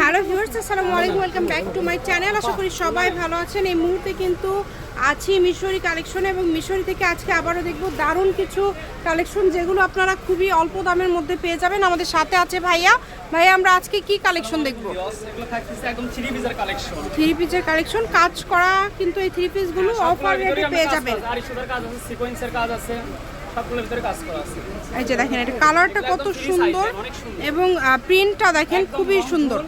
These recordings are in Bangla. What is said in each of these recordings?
হ্যালো ভিউয়ার্স আসসালামু আলাইকুম welcome back to my channel. আশা করি সবাই ভালো আছেন। এই মুহূর্তে কিন্তু আছি মিশরি কালেকশন এবং মিশরি থেকে আজকে আবারও দেখব দারুণ কিছু কালেকশন যেগুলো আপনারা খুবই অল্প দামের মধ্যে পেয়ে যাবেন। আমাদের সাথে আছে ভাইয়া। ভাইয়া আমরা আজকে কি কালেকশন দেখব? এগুলো থাকতেছে একদম থ্রি পিসের কালেকশন। থ্রি পিসের কালেকশন। কাজ করা কিন্তু এই থ্রি পিসগুলো অফার রেটে পেয়ে যাবেন। কাজ আছে সিকোয়েন্সের কাজ আছে। এই যে দেখেন এটা কালারটা কত সুন্দর। এবং প্রিন্টটা দেখেন খুবই সুন্দর।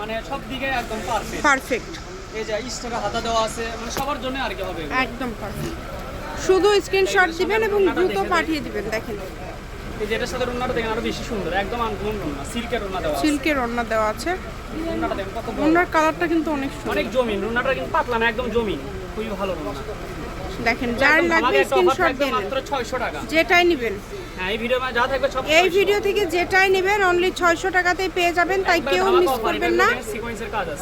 মানে সব দিকে একদম পারফেক্ট পারফেক্ট এই যে স্টোরে হাতা দেওয়া আছে মানে সবার জন্য আর কি হবে একদম পারফেক্ট শুধু স্ক্রিনশট দিবেন এবং দ্রুত পাঠিয়ে দিবেন দেখেন। এই যে এটার সাথে রুনাটা দেখেন আরও বেশি সুন্দর একদম আনকমন রুনা সিল্কের রুনা দেওয়া আছে। সিল্কের ওড়না দেওয়া আছে। রুনাটা দেখেন কত ওড়নার কালারটা কিন্তু অনেক সুন্দর। অনেক জমিন রুনাটা কিন্তু পাতলা না একদম জমিন। খুবই ভালো রুনা। দেখেন যার লাগবে স্ক্রিনশট থাকবে দিয়ে নেন। মাত্র 600 টাকা। যেটাই নেবেন। হ্যাঁ এই ভিডিও থেকে যেটাই নেবেন অনলি ছয়শো টাকাতেই পেয়ে যাবেন তাই কেউ মিস করবেন না।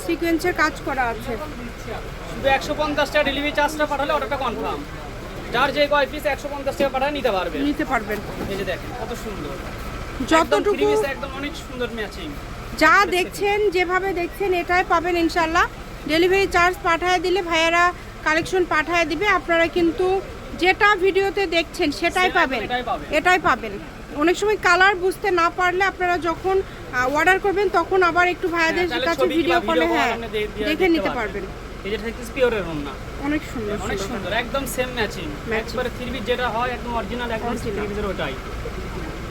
সিকোয়েন্সের কাজ করা আছে। শুধু একশো পঞ্চাশ টাকা ডেলিভারি চার্জটা পাঠালে অর্ডারটা কনফার্ম যার যে কয় পিস একশো পঞ্চাশ টাকা পাঠায় নিতে পারবে। নিতে পারবেন। এই যে দেখেন কত সুন্দর। যতটুকু একদম অনেক সুন্দর ম্যাচিং যা দেখছেন যেভাবে দেখছেন এটাই পাবেন ইনশাল্লাহ ডেলিভারি চার্জ পাঠায় দিলে ভাইয়ারা কালেকশন পাঠায় দিবে আপনারা কিন্তু যেটা ভিডিওতে দেখছেন সেটাই পাবেন। এটাই পাবেন। অনেক সময় কালার বুঝতে না পারলে আপনারা যখন অর্ডার করবেন তখন আবার একটু ভাইয়াদের হ্যাঁ, কাছে ভিডিও কলে হ্যাঁ দেখে নিতে পারবেন। পিওরের অনেক সুন্দর অনেক সুন্দর। সুন্দর একদম সেম ম্যাচিং একবারে থ্রি যেটা হয় একদম অরিজিনাল একদম থ্রি ওটাই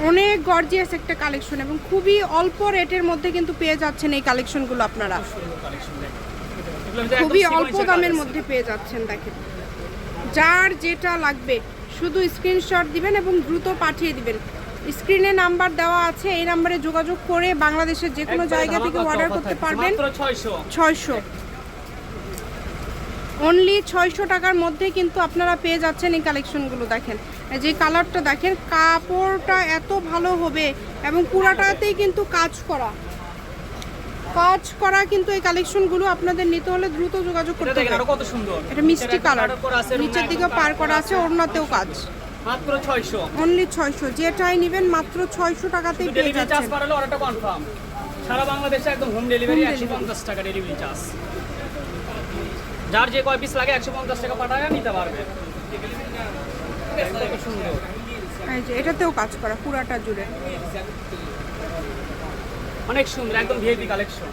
অনেক গর্জিয়াস একটা কালেকশন এবং খুবই অল্প রেটের মধ্যে কিন্তু পেয়ে যাচ্ছেন এই কালেকশনগুলো আপনারা। সুন্দর কালেকশন দেখেন এগুলোর ভিতরে একদম খুবই অল্প দামের মধ্যে পেয়ে যাচ্ছেন দেখেন যার যেটা লাগবে শুধু স্ক্রিনশট দিবেন এবং দ্রুত পাঠিয়ে দিবেন। স্ক্রিনে নাম্বার দেওয়া আছে এই নাম্বারে যোগাযোগ করে বাংলাদেশের যে কোনো জায়গা থেকে অর্ডার করতে পারবেন। ছয়শো। অনলি ছয়শো টাকার মধ্যে কিন্তু আপনারা পেয়ে যাচ্ছেন এই কালেকশনগুলো দেখেন। যে কালারটা দেখেন কাপড়টা এত ভালো হবে এবং পুরাটাতেই কিন্তু কাজ করা। কাজ করা কিন্তু এই কালেকশনগুলো আপনাদের নিতে হলে দ্রুত যোগাযোগ করতে হবে। কত সুন্দর। এটা মিষ্টি কালার নিচের দিকে পার করা আছে ওড়নাতেও কাজ। মাত্র 600 অনলি ছয়শো। যেটাই নেবেন মাত্র ছয়শো টাকাতেই পেয়ে ডেলিভারি চার্জ যাচ্ছেন। পাঠালে অর্ডারটা কনফার্ম সারা বাংলাদেশে একদম হোম ডেলিভারি একশো পঞ্চাশ টাকা ডেলিভারি চার্জ যার যে কয় পিস লাগে একশো পঞ্চাশ টাকা পাঠায় নিতে পারবে। কত সুন্দর। এই যে এটাতেও কাজ করা পুরাটা জুড়ে। অনেক সুন্দর একদম ভিআইপি কালেকশন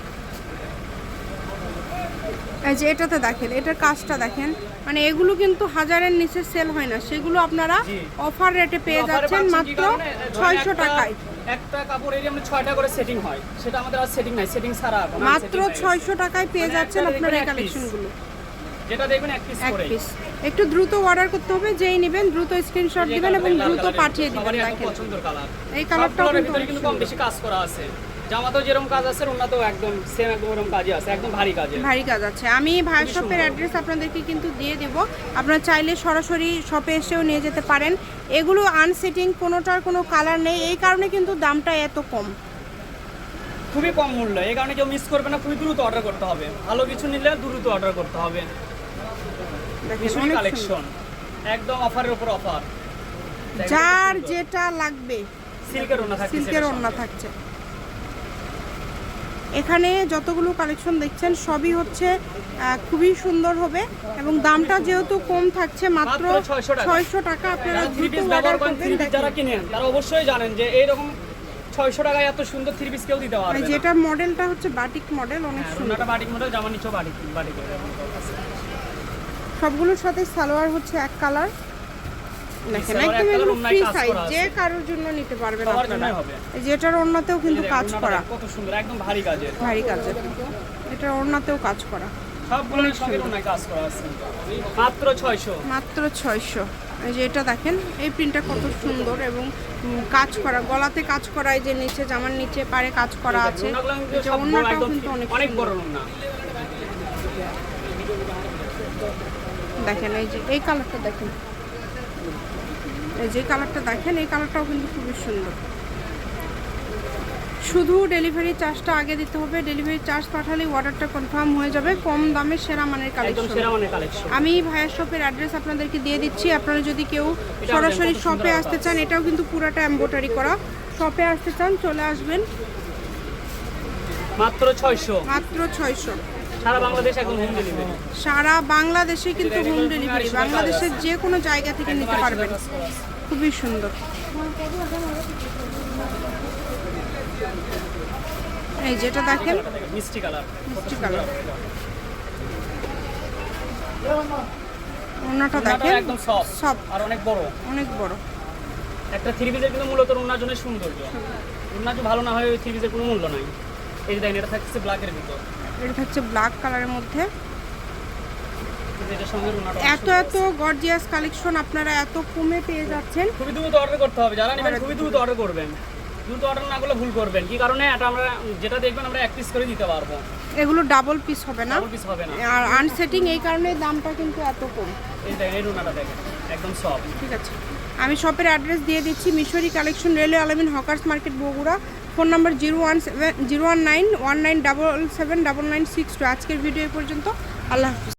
এই যে এটাতে দেখেন এটার কাজটা দেখেন মানে এগুলো কিন্তু হাজারের নিচে সেল হয় না সেগুলো আপনারা অফার রেটে পেয়ে যাচ্ছেন মাত্র ছয়শো টাকায়। একটা কাপড়ের আমরা ছয়টা করে সেটিং হয় সেটা আমাদের আর সেটিং নাই সেটিং ছাড়া মাত্র। ছয়শো টাকায় পেয়ে মানে যাচ্ছেন আপনারা এই। কালেকশনগুলো যেটা দেখবেন এক পিস করে। একটু দ্রুত অর্ডার করতে হবে যেই নেবেন দ্রুত স্ক্রিনশট দিবেন এবং দ্রুত পাঠিয়ে দিবেন এই কালারটাও কিন্তু কম বেশি কাজ করা আছে। জামাতেও যেরকম কাজ আছে ওনাতেও একদম সেম একদম ওরকম কাজই আছে একদম ভারী কাজে ভারী কাজ আছে। আমি ভাইয়ের শপের অ্যাড্রেস আপনাদেরকে কিন্তু দিয়ে দেব। আপনারা চাইলে সরাসরি শপে এসেও নিয়ে যেতে পারেন। এগুলো আনসেটিং কোনোটার কোনো কালার নেই। এই কারণে কিন্তু দামটা এত কম। খুবই কম মূল্য। এই কারণে কেউ মিস করবে না। খুবই দ্রুত অর্ডার করতে হবে। ভালো কিছু নিলে দ্রুত অর্ডার করতে হবে। কালেকশন একদম অফারের উপর অফার যার যেটা লাগবে। সিল্কের ওনা থাকছে সিল্কের ওড়না থাকছে। এখানে যতগুলো কালেকশন দেখছেন সবই হচ্ছে খুবই সুন্দর হবে। এবং দামটা যেহেতু কম থাকছে মাত্র মাত্র 600 টাকা। ছয়শো টাকা আপনারা যারা কিনেন তারা অবশ্যই জানেন যে এইরকম ছয়শো টাকায় এত সুন্দর থ্রি পিস কেউ দিতে পারবে যেটা মডেলটা হচ্ছে বাটিক মডেল অনেক হ্যাঁ, সুন্দর। বাটিক মডেল জামা নিচেও বাটিক বাটিক সবগুলোর সাথে সালোয়ার হচ্ছে এক কালার দেখেন একদম ফ্রি সাইজ যে কারোর জন্য নিতে পারবেন আপনারা। কিন্তু কাজ করা। কত সুন্দর একদম ভারী কাজের। ভারী কাজের। এটার ওড়নাতেও কাজ করা। সবগুলো সবের ওনায় কাজ করা আছে। মাত্র ছয়শো। মাত্র ছয়শো। এই যে এটা দেখেন এই প্রিন্টটা কত সুন্দর এবং কাজ করা গলাতে কাজ করা এই যে নিচে জামার নিচে পারে কাজ করা আছে। কিন্তু অনেক অনেক। বড় দেখেন এই যে এই কালারটা দেখেন। যে কালারটা দেখেন এই কালারটাও কিন্তু খুবই সুন্দর। শুধু ডেলিভারি চার্জটা আগে দিতে হবে। ডেলিভারি চার্জ পাঠালে অর্ডারটা কনফার্ম হয়ে যাবে কম দামে সেরা মানের কালেকশন আমি ভাইয়ের শপের অ্যাড্রেস আপনাদেরকে দিয়ে দিচ্ছি। আপনারা যদি কেউ সরাসরি শপে আসতে চান এটাও কিন্তু পুরোটা এম্বোটারি করা। শপে আসতে চান চলে আসবেন। মাত্র ছয়শো। মাত্র ছয়শো। সারা বাংলাদেশ এখন হোম ডেলিভারি সারা বাংলাদেশে কিন্তু হোম ডেলিভারি বাংলাদেশের যে কোনো জায়গা থেকে নিতে পারবেন। খুবই সুন্দর। এই যেটা দেখেন মিষ্টি কালার। মিষ্টি কালার। ওনাটা দেখেন একদম সফট সব আর অনেক বড়। অনেক বড়। একটা থ্রি পিসের কিন্তু মূলত ওনার জন্য সৌন্দর্য। ওনার যদি ভালো না হয় ওই থ্রি পিসের কোনো মূল্য নাই। এই যে দেখেন এটা থাকছে ব্ল্যাকের ভিতর। এটা হচ্ছে ব্ল্যাক কালারের মধ্যে। এত এত গর্জিয়াস কালেকশন আপনারা এত কমে পেয়ে যাচ্ছেন। খুবই দ্রুত অর্ডার করতে হবে। যারা নেবেন খুবই দ্রুত অর্ডার করবেন। দ্রুত অর্ডার না করলে ভুল করবেন। কি কারণে? এটা আমরা যেটা দেখবেন আমরা এক পিস করে দিতে পারব। এগুলো ডাবল পিস হবে না? ডাবল পিস হবে না। আর আনসেটিং এই কারণে দামটা কিন্তু এত কম। এই দেখেন এই রুনাটা দেখেন। একদম সফট ঠিক আছে। আমি শপের অ্যাড্রেস দিয়ে দিচ্ছি। Mishri collection railway Alamin hawkers market Bogura. Phone number zero one seven, zero one nine one nine double seven, double nine six two. আজকের ভিডিও পর্যন্ত। আল্লাহ হাফিজ।